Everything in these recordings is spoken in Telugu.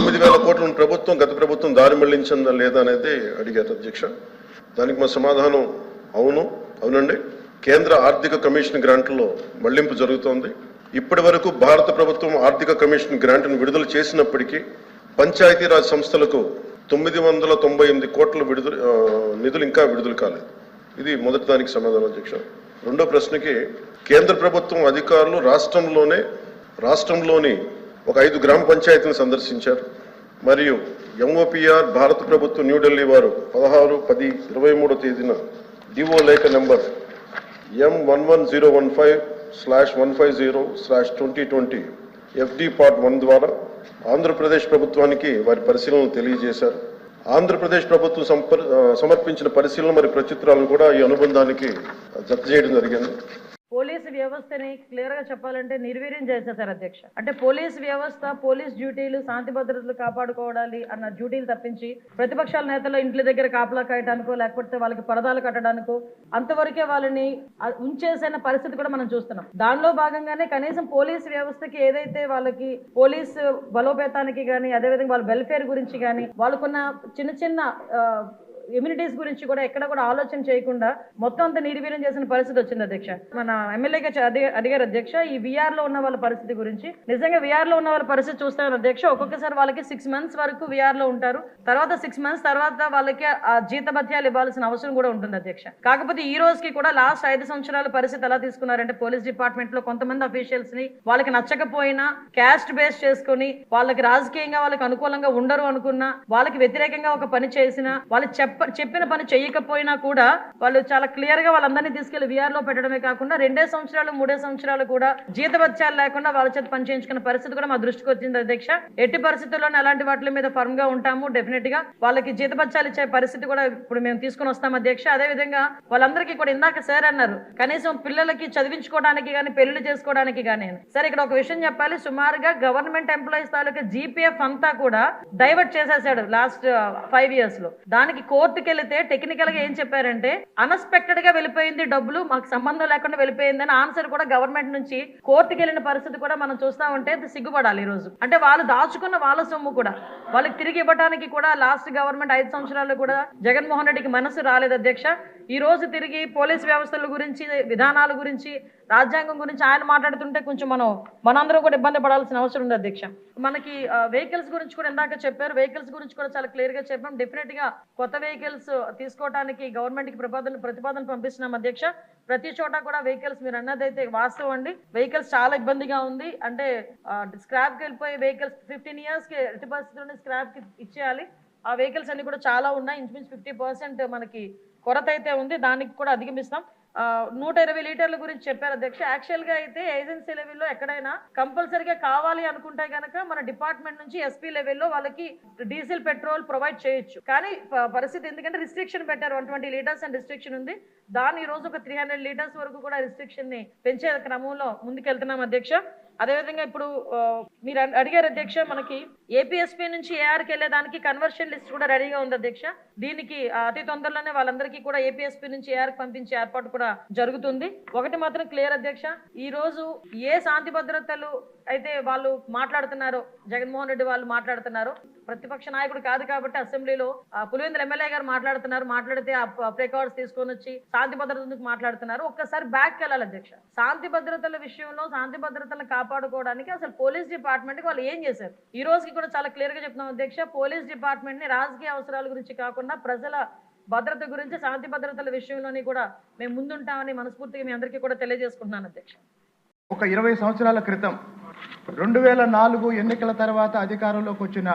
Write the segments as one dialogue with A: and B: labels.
A: తొమ్మిది వేల కోట్లను ప్రభుత్వం గత ప్రభుత్వం దారి మళ్ళించిందా లేదా అనేది అడిగారు అధ్యక్ష. దానికి మా సమాధానం అవును అవునండి. కేంద్ర ఆర్థిక కమిషన్ గ్రాంట్లో మళ్ళింపు జరుగుతోంది. ఇప్పటి వరకు భారత ప్రభుత్వం ఆర్థిక కమిషన్ గ్రాంట్ను విడుదల చేసినప్పటికీ పంచాయతీరాజ్ సంస్థలకు తొమ్మిది వందల తొంభై ఎనిమిది కోట్ల విడుదల నిధులు ఇంకా విడుదల కాలేదు. ఇది మొదటి దానికి సమాధానం అధ్యక్ష. రెండో ప్రశ్నకి కేంద్ర ప్రభుత్వం అధికారులు రాష్ట్రంలోనే రాష్ట్రంలోని ఒక ఐదు గ్రామ పంచాయతీలు సందర్శించారు. మరియు ఎంఓపిఆర్ భారత ప్రభుత్వం న్యూఢిల్లీ వారు పదహారు పది ఇరవై మూడో తేదీన డివో లేఖ number M one one zero one five slash one five zero slash twenty twenty FD part one ద్వారా ఆంధ్రప్రదేశ్ ప్రభుత్వానికి వారి పరిశీలనలు తెలియజేశారు. ఆంధ్రప్రదేశ్ ప్రభుత్వం సమర్పించిన పరిశీలన మరి ప్రచిత్రాలను కూడా ఈ అనుబంధానికి జత చేయడం జరిగింది.
B: వ్యవస్థని క్లియర్గా చెప్పాలంటే నిర్వీర్యం చేసేసారు అధ్యక్ష. అంటే పోలీస్ వ్యవస్థ పోలీస్ డ్యూటీలు శాంతి భద్రతలు కాపాడుకోవాలి అన్న డ్యూటీలు తప్పించి ప్రతిపక్షాల నేతలు ఇంట్ల దగ్గర కాపలా కాయటానికో లేకపోతే వాళ్ళకి పరదాలు కట్టడానికో అంతవరకే వాళ్ళని ఉంచేసిన పరిస్థితి కూడా మనం చూస్తున్నాం. దానిలో భాగంగానే కనీసం పోలీస్ వ్యవస్థకి ఏదైతే వాళ్ళకి పోలీస్ బలోపేతానికి కానీ అదేవిధంగా వాళ్ళ వెల్ఫేర్ గురించి కానీ వాళ్ళకున్న చిన్న చిన్న ఇమ్యూనిటీస్ గురించి కూడా ఎక్కడ కూడా ఆలోచన చేయకుండా మొత్తం అంతా నిర్వీర్యం చేసిన పరిస్థితి వచ్చింది అధ్యక్ష. మన ఎమ్మెల్యేగా అడిగారు అధ్యక్ష ఈ విఆర్లో ఉన్న వాళ్ళ పరిస్థితి గురించి. నిజంగా విఆర్లో ఉన్న వాళ్ళ పరిస్థితి చూస్తాను అధ్యక్ష ఒక్కొక్కసారి వాళ్ళకి సిక్స్ మంత్స్ వరకు విఆర్లో ఉంటారు. తర్వాత సిక్స్ మంత్స్ తర్వాత వాళ్ళకి ఆ జీతభత్యాలు ఇవ్వాల్సిన అవసరం కూడా ఉంటుంది అధ్యక్ష. కాకపోతే ఈ రోజుకి కూడా లాస్ట్ ఐదు సంవత్సరాల పరిస్థితి ఎలా తీసుకున్నారంటే పోలీస్ డిపార్ట్మెంట్లో కొంతమంది అఫీషియల్స్ని వాళ్ళకి నచ్చకపోయినా క్యాస్ట్ బేస్ చేసుకొని వాళ్ళకి రాజకీయంగా వాళ్ళకి అనుకూలంగా ఉండరు అనుకున్నా వాళ్ళకి వ్యతిరేకంగా ఒక పని చేసినా వాళ్ళు చెప్ప చెప్పిన పని చేయకపోయినా కూడా వాళ్ళు చాలా క్లియర్గా వాళ్ళందరినీ తీసుకెళ్ళి విఆర్లో పెట్టడమే కాకుండా రెండే సంవత్సరాలు మూడే సంవత్సరాలు కూడా జీతభత్యాలు లేకుండా వాళ్ళ చేత పని చేయించుకున్న పరిస్థితి కూడా మా దృష్టికి వచ్చింది అధ్యక్ష. ఎట్టి పరిస్థితుల్లోనే అలాంటి వాటి మీద ఫర్మ్గా ఉంటాము డెఫినెట్గా. వాళ్ళకి జీతభత్యాలు ఇచ్చే పరిస్థితి కూడా ఇప్పుడు మేము తీసుకుని వస్తాం అధ్యక్ష. అదే విధంగా వాళ్ళందరికీ కూడా ఇందాక సార్ అన్నారు కనీసం పిల్లలకి చదివించుకోవడానికి కానీ పెళ్ళి చేసుకోవడానికి కానీ సార్ ఇక్కడ ఒక విషయం చెప్పాలి. సుమారుగా గవర్నమెంట్ ఎంప్లాయీస్ తాలూకా జీపీఎఫ్ అంతా కూడా డైవర్ట్ చేసేసాడు లాస్ట్ ఫైవ్ ఇయర్స్లో. దానికి కోర్ వెళితే టెక్నికల్గా ఏం చెప్పారంటే అన్ఎక్స్పెక్టెడ్గా వెళ్ళిపోయింది డబ్బులు మాకు సంబంధం లేకుండా వెళ్ళిపోయింది అని ఆన్సర్ కూడా గవర్నమెంట్ నుంచి కోర్టుకి వెళ్ళిన పరిస్థితి కూడా మనం చూస్తా ఉంటే అది సిగ్గుపడాలి ఈ రోజు. అంటే వాళ్ళు దాచుకున్న వాళ్ళ సొమ్ము కూడా. వాళ్ళకి తిరిగి ఇవ్వడానికి కూడా లాస్ట్ గవర్నమెంట్ ఐదు సంవత్సరాలు కూడా జగన్మోహన్ రెడ్డికి మనసు రాలేదు అధ్యక్ష. ఈ రోజు తిరిగి పోలీస్ వ్యవస్థల గురించి విధానాల గురించి రాజ్యాంగం గురించి ఆయన మాట్లాడుతుంటే కొంచెం మనం మనందరం కూడా ఇబ్బంది పడాల్సిన అవసరం ఉంది అధ్యక్ష. మనకి వెహికల్స్ గురించి కూడా ఇందాక చెప్పారు. వెహికల్స్ గురించి కూడా చాలా క్లియర్గా చెప్పాం. డెఫినెట్గా కొత్త వెహికల్స్ తీసుకోవడానికి గవర్నమెంట్కి ప్రతిపాదన ప్రతిపాదన పంపిస్తున్నాం అధ్యక్ష. ప్రతి చోట కూడా వెహికల్స్ మీరు అన్నదైతే వాస్తవం అండి. వెహికల్స్ చాలా ఇబ్బందిగా ఉంది. అంటే స్క్రాప్కి వెళ్ళిపోయే వెహికల్స్ ఫిఫ్టీన్ ఇయర్స్కి ఎట్టి పరిస్థితుల్లోనే స్క్రాప్కి ఇచ్చేయాలి. ఆ వెహికల్స్ అన్ని కూడా చాలా ఉన్నాయి. ఇంచుమించు ఫిఫ్టీ పర్సెంట్ మనకి కొరత అయితే ఉంది. దానికి కూడా అధిగమిస్తాం. నూట ఇరవై లీటర్ల గురించి చెప్పారు అధ్యక్ష. యాక్చువల్గా అయితే ఏజెన్సీ లెవెల్లో ఎక్కడైనా కంపల్సరీగా కావాలి అనుకుంటే కనుక మన డిపార్ట్మెంట్ నుంచి ఎస్పీ లెవెల్లో వాళ్ళకి డీజిల్ పెట్రోల్ ప్రొవైడ్ చేయొచ్చు. కానీ పరిస్థితి ఎందుకంటే రిస్ట్రిక్షన్ పెట్టారు. One twenty litres and restriction ఉంది. దాని ఈ రోజు ఒక త్రీ హండ్రెడ్ లీటర్స్ వరకు కూడా రిస్ట్రిక్షన్ని పెంచే క్రమంలో ముందుకెళ్తున్నాం అధ్యక్ష. అదేవిధంగా ఇప్పుడు మీరు అడి- అడిగారు అధ్యక్ష మనకి ఏపీఎస్పీ నుంచి ఏఆర్కి వెళ్ళేదానికి కన్వర్షన్ లిస్ట్ కూడా రెడీగా ఉంది అధ్యక్ష. దీనికి అతి తొందరలోనే వాళ్ళందరికీ కూడా ఏపీఎస్పీ నుంచి ఏఆర్కి పంపించే ఏర్పాటు కూడా జరుగుతుంది. ఒకటి మాత్రం క్లియర్ అధ్యక్ష ఈ రోజు ఏ శాంతి భద్రతలు అయితే వాళ్ళు మాట్లాడుతున్నారో జగన్మోహన్ రెడ్డి వాళ్ళు మాట్లాడుతున్నారు ప్రతిపక్ష నాయకుడు కాదు కాబట్టి అసెంబ్లీలో పులివెందుల ఎమ్మెల్యే గారు మాట్లాడుతున్నారు. మాట్లాడితే ఆ ప్రికార్డ్స్ తీసుకొని వచ్చి శాంతి భద్రత మాట్లాడుతున్నారు. ఒక్కసారి బ్యాక్ వెళ్ళాలి అధ్యక్ష. శాంతి భద్రతల విషయంలో శాంతి భద్రతలను కాపాడుకోవడానికి అసలు పోలీస్ డిపార్ట్మెంట్ వాళ్ళు ఏం చేశారు? ఈ రోజుకి కూడా చాలా క్లియర్గా చెప్తున్నాం అధ్యక్ష. పోలీస్ డిపార్ట్మెంట్ని రాజకీయ అవసరాల గురించి కాకుండా ప్రజల భద్రత గురించి శాంతి భద్రతల విషయంలోని కూడా మేము ముందుంటామని మనస్ఫూర్తిగా మీ అందరికీ కూడా తెలియజేసుకుంటున్నాను అధ్యక్ష.
C: ఒక ఇరవై సంవత్సరాల క్రితం రెండు వేల నాలుగు ఎన్నికల తర్వాత అధికారంలోకి వచ్చిన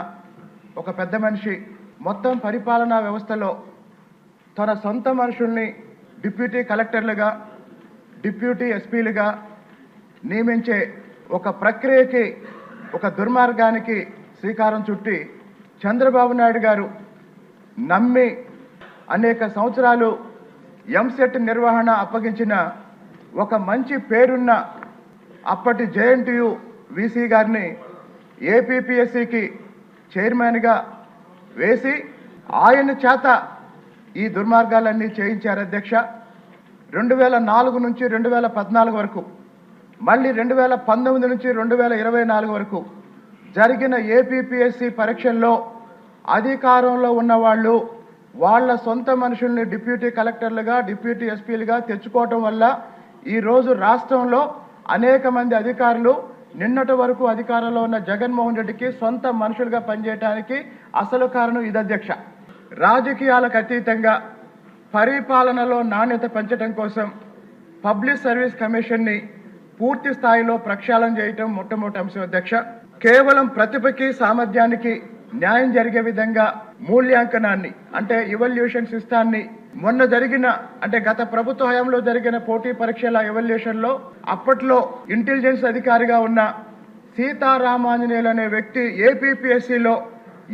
C: ఒక పెద్ద మనిషి మొత్తం పరిపాలనా వ్యవస్థలో తన సొంత మనుషుల్ని డిప్యూటీ కలెక్టర్లుగా డిప్యూటీ ఎస్పీలుగా నియమించే ఒక ప్రక్రియకి ఒక దుర్మార్గానికి శ్రీకారం చుట్టి చంద్రబాబు నాయుడు గారు నమ్మి అనేక సంవత్సరాలు ఎంసెట్ నిర్వహణ అప్పగించిన ఒక మంచి పేరున్న అప్పటి జేఎన్టీయు వీసీ గారిని ఏపీపీఎస్సికి చైర్మన్గా వేసి ఆయన చేత ఈ దుర్మార్గాలన్నీ చేయించారు అధ్యక్ష. రెండు వేల నాలుగు నుంచి రెండు వేల పద్నాలుగు వరకు మళ్ళీ రెండు వేల పంతొమ్మిది నుంచి రెండు వేల ఇరవై నాలుగు వరకు జరిగిన ఏపీపీఎస్సి పరీక్షల్లో అధికారంలో ఉన్న వాళ్ళు వాళ్ళ సొంత మనుషుల్ని డిప్యూటీ కలెక్టర్లుగా డిప్యూటీ ఎస్పీలుగా తెచ్చుకోవటం వల్ల ఈరోజు రాష్ట్రంలో అనేక మంది అధికారులు నిన్నటి వరకు అధికారంలో ఉన్న జగన్మోహన్ రెడ్డికి సొంత మనుషులుగా పనిచేయడానికి అసలు కారణం ఇదధ్యక్ష రాజకీయాలకు అతీతంగా పరిపాలనలో నాణ్యత పెంచడం కోసం పబ్లిక్ సర్వీస్ కమిషన్ని పూర్తి స్థాయిలో ప్రక్షాళన చేయటం మొట్టమొదటి అంశం అధ్యక్ష. కేవలం ప్రతిభకి సామర్థ్యానికి న్యాయం జరిగే విధంగా మూల్యాంకనాన్ని అంటే ఇవల్యూషన్ సిస్టాన్ని మొన్న జరిగిన అంటే గత ప్రభుత్వ హయాంలో జరిగిన పోటీ పరీక్షల ఎవల్యూషన్లో అప్పట్లో ఇంటెలిజెన్స్ అధికారిగా ఉన్న సీతారామాంజనేయులు అనే వ్యక్తి ఏపీపీఎస్సిలో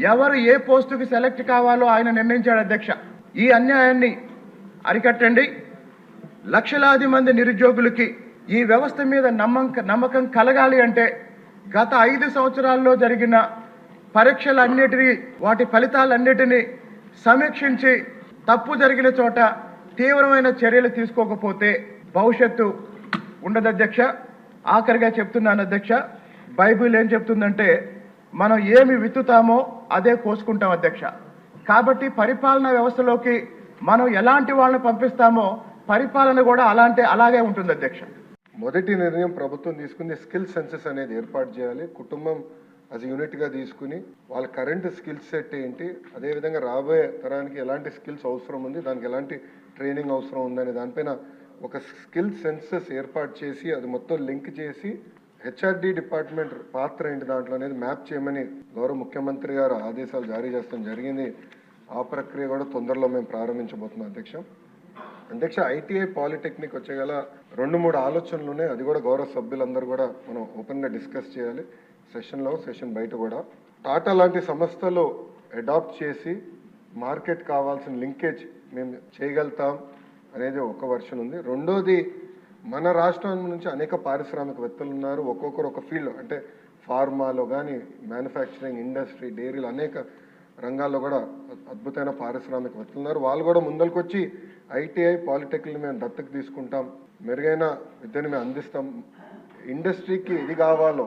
C: ఎవరు ఏ పోస్టుకి సెలెక్ట్ కావాలో ఆయన నిర్ణయించాడు అధ్యక్ష. ఈ అన్యాయాన్ని అరికట్టండి. లక్షలాది మంది నిరుద్యోగులకి ఈ వ్యవస్థ మీద నమ్మకం నమ్మకం కలగాలి అంటే గత ఐదు సంవత్సరాల్లో జరిగిన పరీక్షలన్నిటినీ వాటి ఫలితాలన్నిటినీ సమీక్షించి తప్పు జరిగిన చోట తీవ్రమైన చర్యలు తీసుకోకపోతే భవిష్యత్తు ఉండదు అధ్యక్ష. ఆఖరిగా చెప్తున్నాను అధ్యక్ష బైబిల్ ఏం చెప్తుందంటే మనం ఏమి విత్తుతామో అదే కోసుకుంటాం అధ్యక్ష. కాబట్టి పరిపాలనా వ్యవస్థలోకి మనం ఎలాంటి వాళ్ళని పంపిస్తామో పరిపాలన కూడా అలాంటి అలాగే ఉంటుంది అధ్యక్ష.
D: మొదటి నిర్ణయం ప్రభుత్వం తీసుకుంది స్కిల్ సెన్సెస్ అనేది ఏర్పాటు చేయాలి. కుటుంబం అది యూనిట్గా తీసుకుని వాళ్ళ కరెంట్ స్కిల్ సెట్ ఏంటి అదేవిధంగా రాబోయే తరానికి ఎలాంటి స్కిల్స్ అవసరం ఉంది దానికి ఎలాంటి ట్రైనింగ్ అవసరం ఉందనే దానిపైన ఒక స్కిల్ సెన్సెస్ ఏర్పాటు చేసి అది మొత్తం లింక్ చేసి హెచ్ఆర్డి డిపార్ట్మెంట్ పాత్ర ఏంటి దాంట్లో అనేది మ్యాప్ చేయమని గౌరవ ముఖ్యమంత్రి గారు ఆదేశాలు జారీ చేస్తాం జరిగింది. ఆ ప్రక్రియ కూడా తొందరలో మేము ప్రారంభించబోతున్నాం అధ్యక్ష. అధ్యక్ష ఐటీఐ పాలిటెక్నిక్ వచ్చే గల రెండు మూడు ఆలోచనలు ఉన్నాయి. అది కూడా గౌరవ సభ్యులందరూ కూడా మనం ఓపెన్గా డిస్కస్ చేయాలి. సెషన్లో సెషన్ బయట కూడా. టాటా లాంటి సంస్థలు అడాప్ట్ చేసి మార్కెట్ కావాల్సిన లింకేజ్ మేము చేయగలుగుతాం అనేది ఒక వర్షన్ ఉంది. రెండోది మన రాష్ట్రం నుంచి అనేక పారిశ్రామికవేత్తలు ఉన్నారు. ఒక్కొక్కరు ఒక ఫీల్డ్ అంటే ఫార్మాలో కానీ మ్యానుఫ్యాక్చరింగ్ ఇండస్ట్రీ డైరీలు అనేక రంగాల్లో కూడా అద్భుతమైన పారిశ్రామికవేత్తలు ఉన్నారు. వాళ్ళు కూడా ముందరికొచ్చి ఐటీఐ పాలిటెక్నిక్ మేము దత్తకు తీసుకుంటాం. మెరుగైన విద్యను మేము అందిస్తాం. ఇండస్ట్రీకి ఇది కావాలో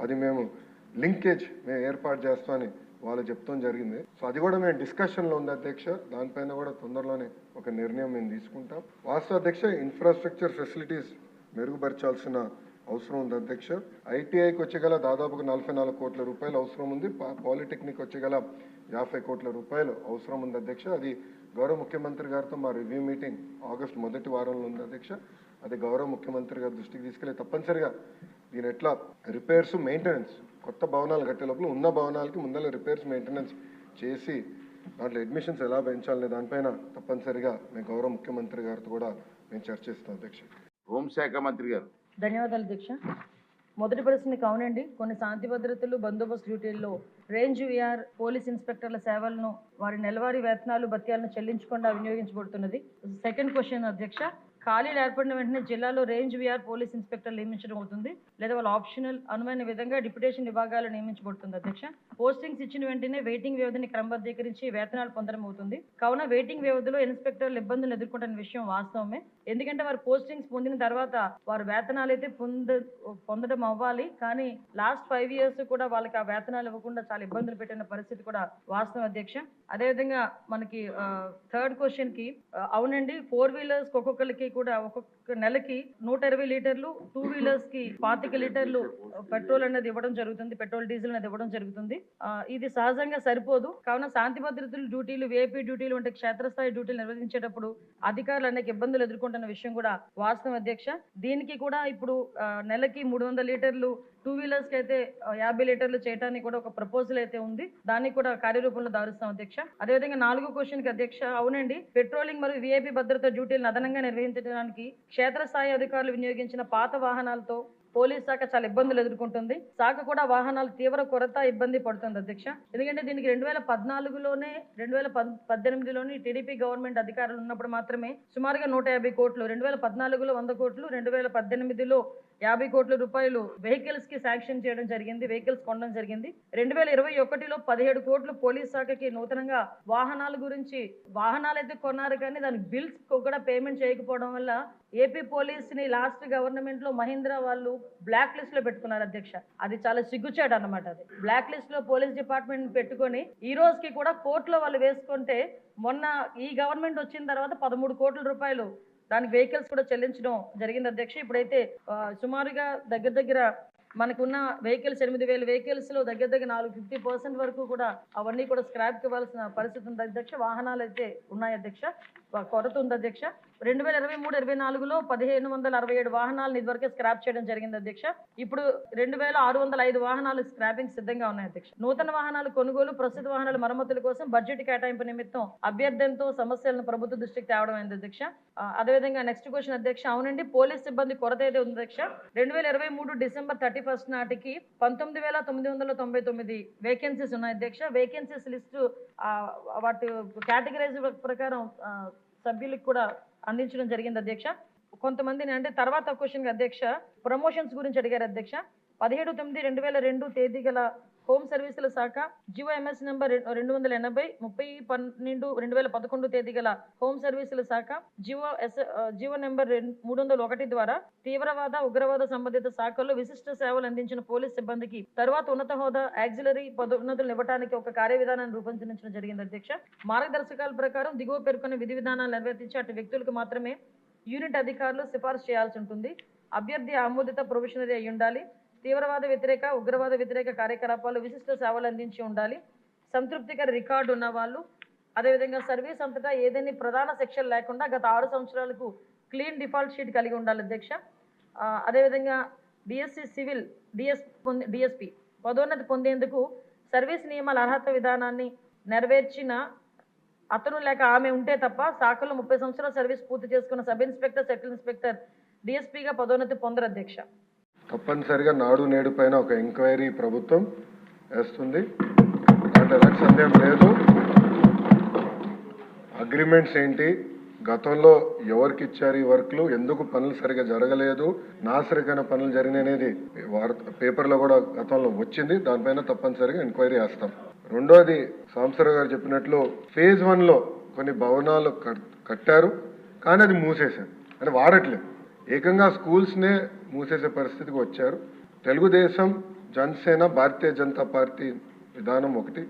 D: అది మేము లింకేజ్ మేము ఏర్పాటు చేస్తామని వాళ్ళు చెప్తాం జరిగింది. సో అది కూడా మేము డిస్కషన్లో ఉంది అధ్యక్ష. దానిపైన కూడా తొందరలోనే ఒక నిర్ణయం మేము తీసుకుంటాం. వాస్తవ అధ్యక్ష ఇన్ఫ్రాస్ట్రక్చర్ ఫెసిలిటీస్ మెరుగుపరచాల్సిన అవసరం ఉంది అధ్యక్ష. ఐటీఐకి వచ్చేగల దాదాపుగా నలభై నాలుగు కోట్ల రూపాయలు అవసరం ఉంది. పా- పాలిటెక్నిక్ వచ్చేగల యాభై కోట్ల రూపాయలు అవసరం ఉంది అధ్యక్ష. అది గౌరవ ముఖ్యమంత్రి గారితో మా రివ్యూ మీటింగ్ ఆగస్ట్ మొదటి వారంలో ఉంది అధ్యక్ష. అది గౌరవ ముఖ్యమంత్రి గారి దృష్టికి తీసుకెళ్ళి తప్పనిసరిగా దీని ఎట్లా? రిపేర్స్ మెయింటెనెన్స్ కొత్త భవనాలు కట్టే లోపల ఉన్న భవనాలకి ముందర రిపేర్స్ మెయింటెనెన్స్ చేసి దాంట్లో అడ్మిషన్స్ ఎలా పెంచాలనే దానిపైన తప్పనిసరిగా మేము గౌరవ ముఖ్యమంత్రి గారితో కూడా మేము చర్చిస్తాం అధ్యక్ష.
E: హోంశాఖ మంత్రి గారు.
B: ధన్యవాదాలు అధ్యక్ష. మొదటి ప్రశ్నకి అవునండి. కొన్ని శాంతి భద్రతలు బందోబస్తు డ్యూటీల్లో రేంజ్ విఆర్ పోలీస్ ఇన్స్పెక్టర్ల సేవలను వారి నెలవారీ వేతనాలు భత్యాలను చెల్లించకుండా వినియోగించబడుతున్నది. సెకండ్ క్వశ్చన్ అధ్యక్ష. ఖాళీలు ఏర్పడిన వెంటనే జిల్లాలో రేంజ్ విఆర్ పోలీస్ ఇన్స్పెక్టర్ నియమించడం అవుతుంది. లేదా వాళ్ళ ఆప్షనల్ అనువైన విధంగా డిప్యుటేషన్ విభాగాలు నియమించబడుతుంది అధ్యక్ష. పోస్టింగ్స్ ఇచ్చిన వెంటనే వెయిటింగ్ వ్యవధిని క్రమబద్ధీకరించి వేతనాలు పొందడం అవుతుంది. కావున వెయిటింగ్ వ్యవధిలో ఇన్స్పెక్టర్లు ఇబ్బందులు ఎదుర్కొంటున్న విషయం వాస్తవమే. ఎందుకంటే వారు పోస్టింగ్స్ పొందిన తర్వాత వారు వేతనాలు అయితే పొంద పొందడం అవ్వాలి. కానీ లాస్ట్ ఫైవ్ ఇయర్స్ కూడా వాళ్ళకి ఆ వేతనాలు ఇవ్వకుండా చాలా ఇబ్బందులు పెట్టిన పరిస్థితి కూడా వాస్తవం అధ్యక్ష. అదేవిధంగా మనకి థర్డ్ క్వశ్చన్కి అవునండి ఫోర్ వీలర్స్ ఒక్కొక్కరికి కూడా ఒక్కొక్క నెలకి నూట ఇరవై లీటర్లు టూ వీలర్స్కి పాతిక లీటర్లు పెట్రోల్ అనేది ఇవ్వడం జరుగుతుంది పెట్రోల్ డీజిల్ అనేది ఇవ్వడం జరుగుతుంది. ఇది సహజంగా సరిపోదు. కావున శాంతి భద్రతలు డ్యూటీలు వేపీ డ్యూటీలు వంటి క్షేత్రస్థాయి డ్యూటీలు నిర్వహించేటప్పుడు అధికారులు అనేక ఇబ్బందులు ఎదుర్కొంటున్న విషయం కూడా వాస్తవం అధ్యక్ష. దీనికి కూడా ఇప్పుడు నెలకి మూడు వందల లీటర్లు టూ వీలర్స్కి అయితే యాభై లీటర్లు చేయడానికి కూడా ఒక ప్రపోజల్ అయితే ఉంది. దానికి కూడా కార్యరూపంలో దారుస్తాం అధ్యక్ష. అదేవిధంగా నాలుగో క్వశ్చన్కి అధ్యక్ష అవునండి. పెట్రోలింగ్ మరియు విఐపి భద్రత డ్యూటీలను అదనంగా నిర్వహించడానికి క్షేత్రస్థాయి అధికారులు వినియోగించిన పాత వాహనాలతో పోలీస్ శాఖ చాలా ఇబ్బందులు ఎదుర్కొంటుంది. శాఖ కూడా వాహనాలు తీవ్ర కొరత ఇబ్బంది పడుతుంది అధ్యక్ష. ఎందుకంటే దీనికి రెండు వేల పద్నాలుగులోనే రెండు వేల పద్దెనిమిదిలోని టీడీపీ గవర్నమెంట్ అధికారులు ఉన్నప్పుడు మాత్రమే సుమారుగా నూట యాభై కోట్లు రెండు వేల పద్నాలుగులో వంద కోట్లు రెండు వేల పద్దెనిమిదిలో యాభై కోట్ల రూపాయలు వెహికల్స్కి శాంక్షన్ చేయడం జరిగింది వెహికల్స్ కొనడం జరిగింది. రెండు వేల ఇరవై ఒకటిలో పదిహేడు కోట్లు పోలీస్ శాఖకి నూతనంగా వాహనాల గురించి వాహనాలు అయితే కొన్నారు కానీ దానికి బిల్స్ కూడా పేమెంట్ చేయకపోవడం వల్ల ఏపీ పోలీస్ని లాస్ట్ గవర్నమెంట్లో మహీంద్రా వాళ్ళు బ్లాక్ లిస్ట్లో పెట్టుకున్నారు అధ్యక్ష. అది చాలా సిగ్గుచేట అన్నమాట అది. బ్లాక్ లిస్ట్లో పోలీస్ డిపార్ట్మెంట్ పెట్టుకొని ఈ రోజుకి కూడా కోర్టులో వాళ్ళు వేసుకుంటే మొన్న ఈ గవర్నమెంట్ వచ్చిన తర్వాత పదమూడు కోట్ల రూపాయలు దానికి వెహికల్స్ కూడా చెల్లించడం జరిగింది అధ్యక్ష. ఇప్పుడైతే సుమారుగా దగ్గర దగ్గర మనకున్న వెహికల్స్ ఎనిమిది వేల వెహికల్స్లో దగ్గర దగ్గర నాలుగు ఫిఫ్టీ పర్సెంట్ వరకు కూడా అవన్నీ కూడా స్క్రాప్ ఇవ్వాల్సిన పరిస్థితి ఉంది అధ్యక్ష. వాహనాలు అయితే ఉన్నాయి అధ్యక్ష. కొరత ఉంది అధ్యక్ష. రెండు వేల ఇరవై మూడు ఇరవై నాలుగులో పదిహేను వందల అరవై ఏడు వాహనాలను ఇదివరకే స్క్రాప్ చేయడం జరిగింది అధ్యక్ష. ఇప్పుడు రెండు వేల ఆరు వందల ఐదు వాహనాలు స్క్రాపింగ్ సిద్ధంగా ఉన్నాయి అధ్యక్ష. నూతన వాహనాలు కొనుగోలు ప్రస్తుత వాహనాల మరమ్మతుల కోసం బడ్జెట్ కేటాయింపు నిమిత్తం అభ్యర్థనతో సమస్యలను ప్రభుత్వ దృష్టికి తేవడం అయింది అధ్యక్ష. అదేవిధంగా నెక్స్ట్ క్వశ్చన్ అధ్యక్ష అవునండి పోలీస్ సిబ్బంది కొరత అయితే ఉంది అధ్యక్ష? రెండు వేల ఇరవై మూడు డిసెంబర్ థర్టీ ఫస్ట్ నాటికి పంతొమ్మిది వేల తొమ్మిది వందల తొంభై తొమ్మిది వేకెన్సీస్ ఉన్నాయి అధ్యక్ష. వేకెన్సీస్ లిస్టు వాటి కేటగిరైజ్ ప్రకారం సభ్యులకు కూడా అందించడం జరిగింది అధ్యక్ష. కొంతమందిని అంటే తర్వాత క్వశ్చన్ అధ్యక్ష ప్రమోషన్స్ గురించి అడిగారు అధ్యక్ష. పదిహేడు తొమ్మిది రెండు వేల రెండు తేదీ గల హోమ్ సర్వీసుల శాఖ జియో ఎంఎస్ నెంబర్ రెండు వందల ఎనభై ముప్పై పన్నెండు రెండు వేల పదకొండు తేదీ గల హోమ్ సర్వీసుల శాఖ జియో ఎస్ జియో నెంబర్ మూడు వందల ఒకటి ద్వారా తీవ్రవాద ఉగ్రవాద సంబంధిత శాఖల్లో విశిష్ట సేవలు అందించిన పోలీస్ సిబ్బందికి తర్వాత ఉన్నత హోదా యాక్సిలరీ పదోన్నతులు ఇవ్వడానికి ఒక కార్యవిధానాన్ని రూపొందించడం జరిగింది అధ్యక్ష. మార్గదర్శకాల ప్రకారం దిగువ పేర్కొన్న విధి విధానాలు నిర్వర్తించి అటు వ్యక్తులకు మాత్రమే యూనిట్ అధికారులు సిఫార్సు చేయాల్సి ఉంటుంది. అభ్యర్థి ఆమోదిత ప్రొఫెషనరీ అయి ఉండాలి తీవ్రవాద వ్యతిరేక ఉగ్రవాద వ్యతిరేక కార్యకలాపాలు విశిష్ట సేవలు అందించి ఉండాలి. సంతృప్తికర రికార్డు ఉన్న వాళ్ళు అదేవిధంగా సర్వీస్ అంతటా ఏదైనా ప్రధాన సెక్షన్ లేకుండా గత ఆరు సంవత్సరాలకు క్లీన్ డిఫాల్ట్ షీట్ కలిగి ఉండాలి అధ్యక్ష. అదేవిధంగా బీఎస్సీ సివిల్ డిఎస్ పొంది డిఎస్పి పదోన్నతి పొందేందుకు సర్వీస్ నియమాల అర్హత విధానాన్ని నెరవేర్చిన అతను లేక ఆమె ఉంటే తప్ప శాఖలో ముప్పై సంవత్సరాల సర్వీస్ పూర్తి చేసుకున్న సబ్ ఇన్స్పెక్టర్ సెక్టర్ ఇన్స్పెక్టర్ డిఎస్పీగా పదోన్నతి పొందరు అధ్యక్ష.
D: తప్పనిసరిగా నాడు నేడు పైన ఒక ఎంక్వైరీ ప్రభుత్వం వేస్తుంది. దాంట్లో ఎలాంటి సందేహం లేదు. అగ్రిమెంట్స్ ఏంటి? గతంలో ఎవరికి ఇచ్చారు ఈ వర్క్లు? ఎందుకు పనులు సరిగా జరగలేదు? నాసరికైన పనులు జరిగిననేది వార్త పేపర్లో కూడా గతంలో వచ్చింది. దానిపైన తప్పనిసరిగా ఎంక్వైరీ చేస్తాం. రెండోది సాంబశివరావు గారు చెప్పినట్లు ఫేజ్ వన్లో కొన్ని భవనాలు కట్- కట్టారు. కానీ అది మూసేశారు. అంటే వాడట్లేదు. ఏకంగా స్కూల్స్నే మూసేసే పరిస్థితికి వచ్చారు. తెలుగుదేశం జనసేన భారతీయ జనతా పార్టీ విధానం ఒకటి.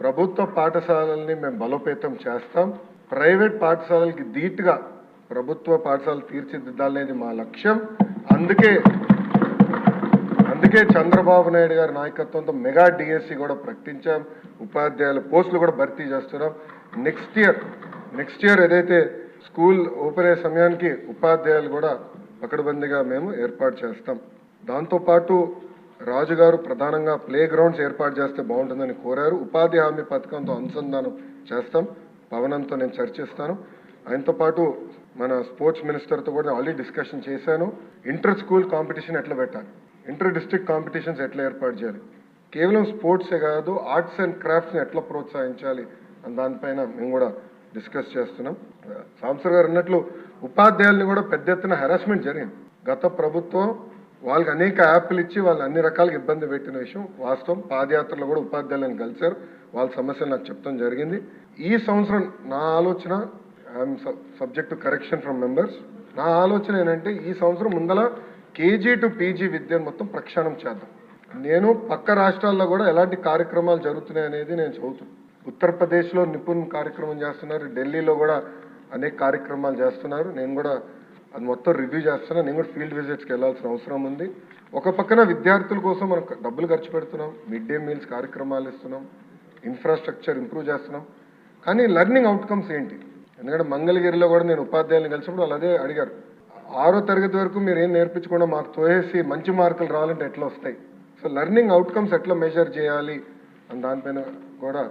D: ప్రభుత్వ పాఠశాలల్ని మేము బలోపేతం చేస్తాం. ప్రైవేట్ పాఠశాలలకి ధీటుగా ప్రభుత్వ పాఠశాలలు తీర్చిదిద్దాలనేది మా లక్ష్యం. అందుకే అందుకే చంద్రబాబు నాయుడు గారి నాయకత్వంతో మెగా డిఎస్సి కూడా ప్రకటించాం. ఉపాధ్యాయుల పోస్టులు కూడా భర్తీ చేస్తున్నాం. నెక్స్ట్ ఇయర్ నెక్స్ట్ ఇయర్ ఏదైతే స్కూల్ ఓపెన్ అయ్యే సమయానికి ఉపాధ్యాయులు కూడా పకడ్బందీగా మేము ఏర్పాటు చేస్తాం. దాంతోపాటు రాజుగారు ప్రధానంగా ప్లే గ్రౌండ్స్ ఏర్పాటు చేస్తే బాగుంటుందని కోరారు. ఉపాధి హామీ పథకంతో అనుసంధానం చేస్తాం. పవనంతో నేను చర్చిస్తాను. ఆయనతో పాటు మన స్పోర్ట్స్ మినిస్టర్తో కూడా ఆల్రెడీ డిస్కషన్ చేశాను. ఇంటర్ స్కూల్ కాంపిటీషన్ ఎట్లా పెట్టాలి? ఇంటర్ డిస్ట్రిక్ట్ కాంపిటీషన్స్ ఎట్లా ఏర్పాటు చేయాలి? కేవలం స్పోర్ట్సే కాదు ఆర్ట్స్ అండ్ క్రాఫ్ట్స్ని ఎట్లా ప్రోత్సహించాలి? అని దానిపైన మేము కూడా డిస్కస్ చేస్తున్నాం. సాంసర్ గారు అన్నట్లు ఉపాధ్యాయుల్ని కూడా పెద్ద ఎత్తున హెరాస్మెంట్ జరిగింది. గత ప్రభుత్వం వాళ్ళకి అనేక యాప్లు ఇచ్చి వాళ్ళు అన్ని రకాలుగా ఇబ్బంది పెట్టిన విషయం వాస్తవం. పాదయాత్రలో కూడా ఉపాధ్యాయులను కలిశారు. వాళ్ళ సమస్యలు నాకు చెప్తాం జరిగింది. ఈ సంవత్సరం నా ఆలోచన I'm subject to correction from members నా ఆలోచన ఏంటంటే ఈ సంవత్సరం ముందల కేజీ టు పీజీ విద్యను మొత్తం ప్రక్షాళన చేద్దాం. నేను పక్క రాష్ట్రాల్లో కూడా ఎలాంటి కార్యక్రమాలు జరుగుతున్నాయి అనేది నేను చదువుతున్నాను ఉత్తరప్రదేశ్లో నిపుణ్ కార్యక్రమం చేస్తున్నారు ఢిల్లీలో కూడా అనేక కార్యక్రమాలు చేస్తున్నారు. నేను కూడా అది మొత్తం రివ్యూ చేస్తున్నా. నేను కూడా ఫీల్డ్ విజిట్స్కి వెళ్ళాల్సిన అవసరం ఉంది. ఒక పక్కన విద్యార్థుల కోసం మనం డబ్బులు ఖర్చు పెడుతున్నాం. మిడ్ డే మీల్స్ కార్యక్రమాలు ఇస్తున్నాం. ఇన్ఫ్రాస్ట్రక్చర్ ఇంప్రూవ్ చేస్తున్నాం. కానీ లెర్నింగ్ అవుట్కమ్స్ ఏంటి? ఎందుకంటే మంగళగిరిలో కూడా నేను ఉపాధ్యాయులను కలిసినప్పుడు వాళ్ళు అదే అడిగారు. ఆరో తరగతి వరకు మీరు ఏం నేర్పించకుండా మాకు తోసేసి మంచి మార్కులు రావాలంటే ఎట్లా వస్తాయి? సో లెర్నింగ్ అవుట్కమ్స్ ఎట్లా మెజర్ చేయాలి? అని దానిపైన కూడా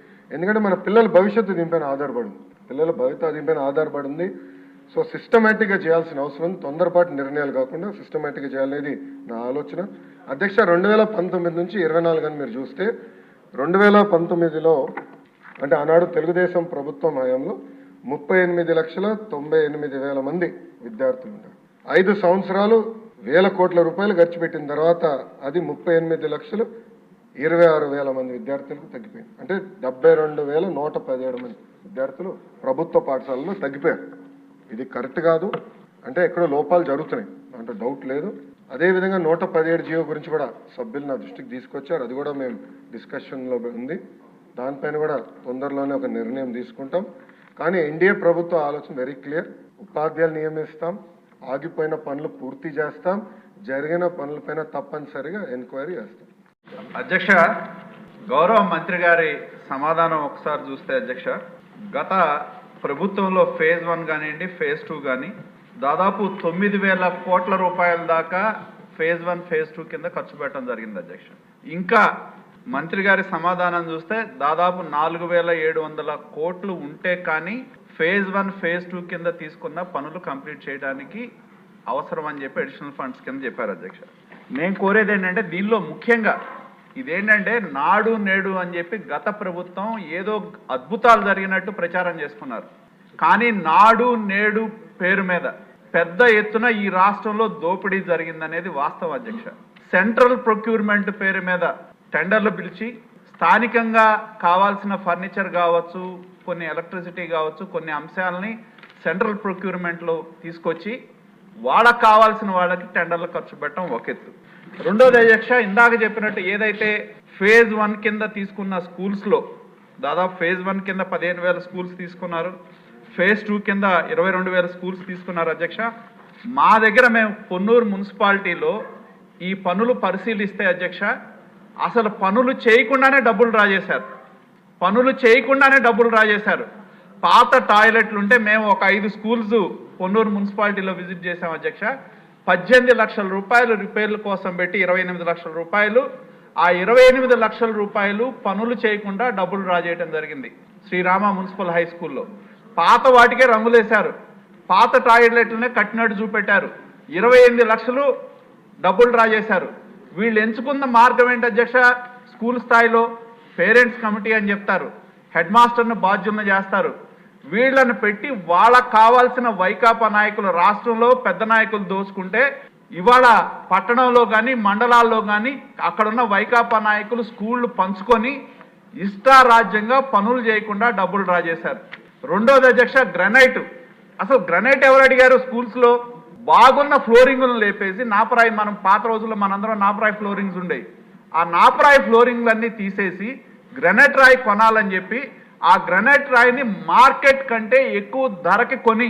D: ఎందుకంటే మన పిల్లల భవిష్యత్తు దీనిపైన ఆధారపడి ఉంది పిల్లల భవిత దీనిపైన ఆధారపడి ఉంది సో సిస్టమేటిక్గా చేయాల్సిన అవసరం ఉంది తొందరపాటు నిర్ణయాలు కాకుండా సిస్టమేటిక్గా చేయాలనేది నా ఆలోచన. అధ్యక్ష రెండు వేల పంతొమ్మిది నుంచి ఇరవై నాలుగు మీరు చూస్తే రెండు వేల పంతొమ్మిదిలో అంటే ఆనాడు తెలుగుదేశం ప్రభుత్వం హయాంలో ముప్పై ఎనిమిది లక్షల తొంభై ఎనిమిది వేల మంది విద్యార్థులు ఉంటారు ఐదు సంవత్సరాలు వేల కోట్ల రూపాయలు ఖర్చు పెట్టిన తర్వాత అది ముప్పై ఎనిమిది లక్షలు ఇరవై ఆరు వేల మంది విద్యార్థులకు తగ్గిపోయింది. అంటే డెబ్బై రెండు వేల నూట పదిహేడు మంది విద్యార్థులు ప్రభుత్వ పాఠశాలలో తగ్గిపోయారు. ఇది కరెక్ట్ కాదు. అంటే ఎక్కడో లోపాలు జరుగుతున్నాయి. అంటే డౌట్ లేదు. అదేవిధంగా నూట పదిహేడు జియో గురించి కూడా సభ్యులు నా దృష్టికి తీసుకొచ్చారు. అది కూడా మేము డిస్కషన్లో ఉంది. దానిపైన కూడా తొందరలోనే ఒక నిర్ణయం తీసుకుంటాం. కానీ ఎన్డీఏ ప్రభుత్వ ఆలోచన వెరీ క్లియర్ ఉపాధ్యాయులు నియమిస్తాం. ఆగిపోయిన పనులు పూర్తి చేస్తాం. జరిగిన పనులపైన తప్పనిసరిగా ఎంక్వైరీ చేస్తాం.
F: అధ్యక్ష గౌరవ మంత్రి గారి సమాధానం ఒకసారి చూస్తే అధ్యక్ష గత ప్రభుత్వంలో ఫేజ్ వన్ కానివ్వండి ఫేజ్ టూ కానీ దాదాపు తొమ్మిది వేల కోట్ల రూపాయల దాకా ఫేజ్ వన్ ఫేజ్ టూ కింద ఖర్చు పెట్టడం జరిగింది అధ్యక్ష. ఇంకా మంత్రి గారి సమాధానం చూస్తే దాదాపు నాలుగు వేల ఏడు వందల కోట్లు ఉంటే కానీ ఫేజ్ వన్ ఫేజ్ టూ కింద తీసుకున్న పనులు కంప్లీట్ చేయడానికి అవసరం అని చెప్పి అడిషనల్ ఫండ్స్ కింద చెప్పారు అధ్యక్ష. నేను కోరేది ఏంటంటే దీనిలో ముఖ్యంగా ఇదేంటంటే నాడు నేడు అని చెప్పి గత ప్రభుత్వం ఏదో అద్భుతాలు జరిగినట్టు ప్రచారం చేసుకున్నారు. కానీ నాడు నేడు పేరు మీద పెద్ద ఎత్తున ఈ రాష్ట్రంలో దోపిడీ జరిగిందనేది వాస్తవ అధ్యక్ష. సెంట్రల్ ప్రొక్యూర్మెంట్ పేరు మీద టెండర్లు పిలిచి స్థానికంగా కావాల్సిన ఫర్నిచర్ కావచ్చు కొన్ని ఎలక్ట్రిసిటీ కావచ్చు కొన్ని అంశాలని సెంట్రల్ ప్రొక్యూర్మెంట్లో తీసుకొచ్చి వాళ్ళకు కావాల్సిన వాళ్ళకి టెండర్లు ఖర్చు పెట్టడం ఒక ఎత్తు. రెండోది అధ్యక్ష ఇందాక చెప్పినట్టు ఏదైతే ఫేజ్ వన్ కింద తీసుకున్న స్కూల్స్లో దాదాపు ఫేజ్ వన్ కింద పదిహేను వేల స్కూల్స్ తీసుకున్నారు. ఫేజ్ టూ కింద ఇరవై రెండు వేల స్కూల్స్ తీసుకున్నారు అధ్యక్ష. మా దగ్గర మేము పొన్నూరు మున్సిపాలిటీలో ఈ పనులు పరిశీలిస్తే అధ్యక్ష అసలు పనులు చేయకుండానే డబ్బులు డ్రా చేశారు పనులు చేయకుండానే డబ్బులు డ్రా చేశారు పాత టాయిలెట్లు ఉంటే మేము ఒక ఐదు స్కూల్స్ పొన్నూరు మున్సిపాలిటీలో విజిట్ చేసాం అధ్యక్ష. పద్దెనిమిది లక్షల రూపాయలు రిపేర్ల కోసం పెట్టి ఇరవై ఎనిమిది లక్షల రూపాయలు. ఆ ఇరవై ఎనిమిది లక్షల రూపాయలు పనులు చేయకుండా డబ్బులు డ్రా చేయడం జరిగింది. శ్రీరామ మున్సిపల్ హై స్కూల్లో. పాత వాటికే రంగులేశారు. పాత టాయిలెట్లనే కట్టినట్టు చూపెట్టారు. ఇరవై ఎనిమిది లక్షలు డబ్బులు డ్రా చేశారు. వీళ్ళు ఎంచుకున్న మార్గం ఏంటి అధ్యక్ష? స్కూల్ స్థాయిలో పేరెంట్స్ కమిటీ అని చెప్తారు. హెడ్ మాస్టర్ను బాధ్యులను చేస్తారు. వీళ్ళను పెట్టి వాళ్ళకు కావాల్సిన వైకాపా నాయకులు రాష్ట్రంలో పెద్ద నాయకులు దోచుకుంటే ఇవాళ పట్టణంలో కానీ మండలాల్లో కానీ అక్కడున్న వైకాపా నాయకులు స్కూళ్ళు పంచుకొని ఇష్టారాజ్యంగా పనులు చేయకుండా డబ్బులు డ్రా చేశారు. రెండోది అధ్యక్ష గ్రనైట్. అసలు గ్రనైట్ ఎవరు అడిగారు స్కూల్స్లో బాగున్న ఫ్లోరింగ్లను లేపేసి నాపరాయి మనం పాత రోజుల్లో మనందరం నాపరాయి ఫ్లోరింగ్స్ ఉండేవి. ఆ నాపరాయి ఫ్లోరింగ్లన్నీ తీసేసి గ్రనైట్ రాయి కొనాలని చెప్పి ఆ గ్రనైట్ రాయిని మార్కెట్ కంటే ఎక్కువ ధరకి కొని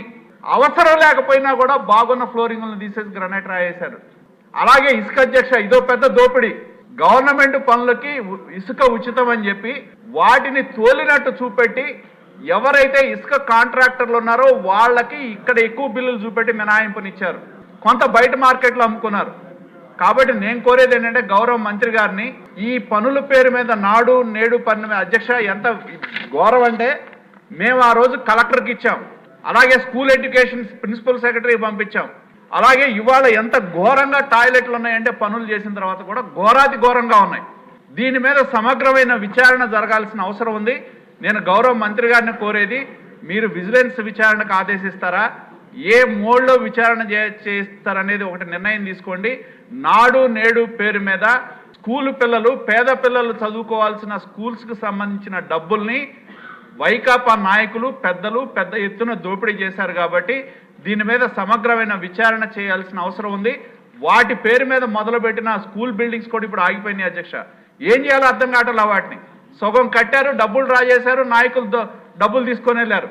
F: అవసరం లేకపోయినా కూడా బాగున్న ఫ్లోరింగ్లను తీసేసి గ్రనైట్ రాయేశారు. అలాగే ఇసుక అధ్యక్ష ఇదో పెద్ద దోపిడీ. గవర్నమెంట్ పనులకి ఇసుక ఉచితం అని చెప్పి వాటిని తోలినట్టు చూపెట్టి ఎవరైతే ఇసుక కాంట్రాక్టర్లు ఉన్నారో వాళ్ళకి ఇక్కడ ఎక్కువ బిల్లులు చూపెట్టి మినహాయింపునిచ్చారు. కొంత బయట మార్కెట్లో అమ్ముకున్నారు. కాబట్టి నేను కోరేది ఏంటంటే గౌరవ మంత్రి గారిని ఈ పనుల పేరు మీద నాడు నేడు పన్ను మీద అధ్యక్ష ఎంత ఘోరం అంటే మేము ఆ రోజు కలెక్టర్కి ఇచ్చాం. అలాగే స్కూల్ ఎడ్యుకేషన్ ప్రిన్సిపల్ సెక్రటరీకి పంపించాం. అలాగే ఇవాళ ఎంత ఘోరంగా టాయిలెట్లు ఉన్నాయంటే పనులు చేసిన తర్వాత కూడా ఘోరాతి ఘోరంగా ఉన్నాయి. దీని మీద సమగ్రమైన విచారణ జరగాల్సిన అవసరం ఉంది. నేను గౌరవ మంత్రి గారిని కోరేది మీరు విజిలెన్స్ విచారణకు ఆదేశిస్తారా? ఏ మోడ్లో విచారణ చే- చేస్తారనేది ఒకటి నిర్ణయం తీసుకోండి. నాడు నేడు పేరు మీద స్కూలు పిల్లలు పేద పిల్లలు చదువుకోవాల్సిన స్కూల్స్కి సంబంధించిన డబ్బుల్ని వైకాపా నాయకులు పెద్దలు పెద్ద ఎత్తున దోపిడీ చేశారు కాబట్టి దీని మీద సమగ్రమైన విచారణ చేయాల్సిన అవసరం ఉంది. వాటి పేరు మీద మొదలుపెట్టిన స్కూల్ బిల్డింగ్స్ కూడా ఇప్పుడు ఆగిపోయినాయి అధ్యక్ష. ఏం చేయాలో అర్థం కావట్లా వాటిని. సగం కట్టారు డబ్బులు డ్రా చేశారు నాయకులు డబ్బులు తీసుకొని వెళ్ళారు.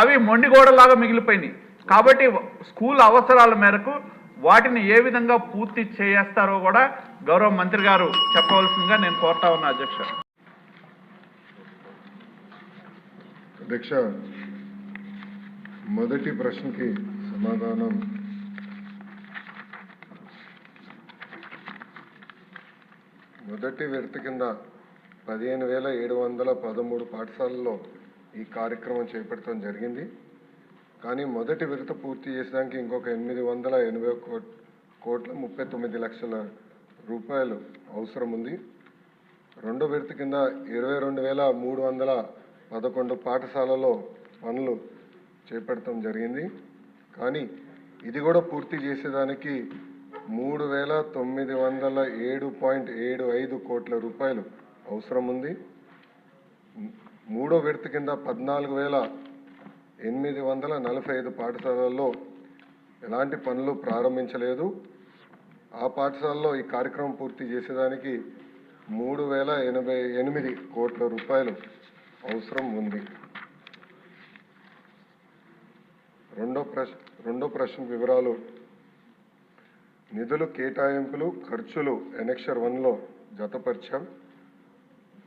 F: అవి మొండిగోడలాగా మిగిలిపోయినాయి. కాబట్టి స్కూల్ అవసరాల మేరకు వాటిని ఏ విధంగా పూర్తి చేస్తారో కూడా గౌరవ మంత్రి గారు చెప్పవలసిందిగా నేను కోరుతా ఉన్నా అధ్యక్ష.
D: అధ్యక్ష మొదటి ప్రశ్నకి సమాధానం. మొదటి విడత కింద పదిహేను వేల ఏడు వందల పదమూడు పాఠశాలల్లో ఈ కార్యక్రమం చేపట్టడం జరిగింది. కానీ మొదటి విడత పూర్తి చేసడానికి ఇంకొక ఎనిమిది వందల ఎనభై కోట్ కోట్ల ముప్పై తొమ్మిది లక్షల రూపాయలు అవసరం ఉంది. రెండో విడత కింద ఇరవై రెండు వేల మూడు వందల పదకొండు పాఠశాలలో పనులు చేపడటం జరిగింది. కానీ ఇది కూడా పూర్తి చేసేదానికి మూడు వేల తొమ్మిది వందల ఏడు పాయింట్ ఏడు ఐదు కోట్ల రూపాయలు అవసరం ఉంది. మూడో విడత కింద పద్నాలుగు వేల ఎనిమిది వందల నలభై ఐదు పాఠశాలల్లో ఎలాంటి పనులు ప్రారంభించలేదు. ఆ పాఠశాలలో ఈ కార్యక్రమం పూర్తి చేసేదానికి మూడు వేల ఎనభై ఎనిమిది కోట్ల రూపాయలు అవసరం ఉంది. రెండో ప్రశ్న రెండో ప్రశ్న వివరాలు. నిధులు కేటాయింపులు ఖర్చులు ఎనెక్షర్ వన్లో జతపరిచాం.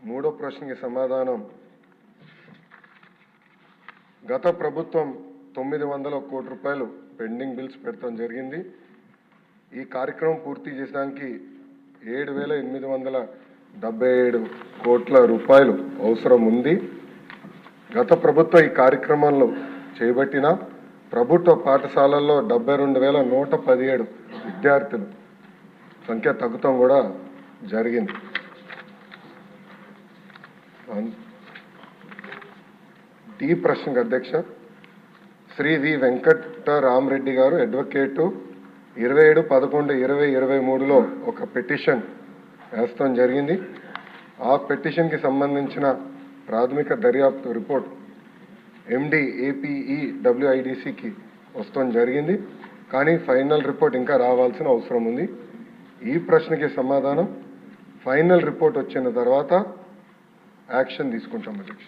D: మూడో ప్రశ్నకి సమాధానం గత ప్రభుత్వం తొమ్మిది వందల కోటి రూపాయలు పెండింగ్ బిల్స్ పెట్టడం జరిగింది. ఈ కార్యక్రమం పూర్తి చేసడానికి ఏడు వేల ఎనిమిది వందల డెబ్బై ఏడు కోట్ల రూపాయలు అవసరం ఉంది. గత ప్రభుత్వం ఈ కార్యక్రమంలో చేపట్టిన ప్రభుత్వ పాఠశాలల్లో డెబ్బై రెండు వేల నూట పదిహేడు విద్యార్థులు సంఖ్య తగ్గుతాం కూడా జరిగింది. టీ ప్రసంగ్ అధ్యక్ష శ్రీ వి వెంకట రామరెడ్డి గారు అడ్వకేటు. ఇరవై ఏడు పదకొండు ఇరవై ఇరవై మూడులో ఒక పిటిషన్ వేస్తాం జరిగింది. ఆ పిటిషన్కి సంబంధించిన ప్రాథమిక దర్యాప్తు రిపోర్ట్ ఎండి ఏపీఈ డబ్ల్యూఐడిసికి వస్తాం జరిగింది. కానీ ఫైనల్ రిపోర్ట్ ఇంకా రావాల్సిన అవసరం ఉంది. ఈ ప్రశ్నకి సమాధానం ఫైనల్ రిపోర్ట్ వచ్చిన తర్వాత యాక్షన్ తీసుకుంటాం అధ్యక్ష.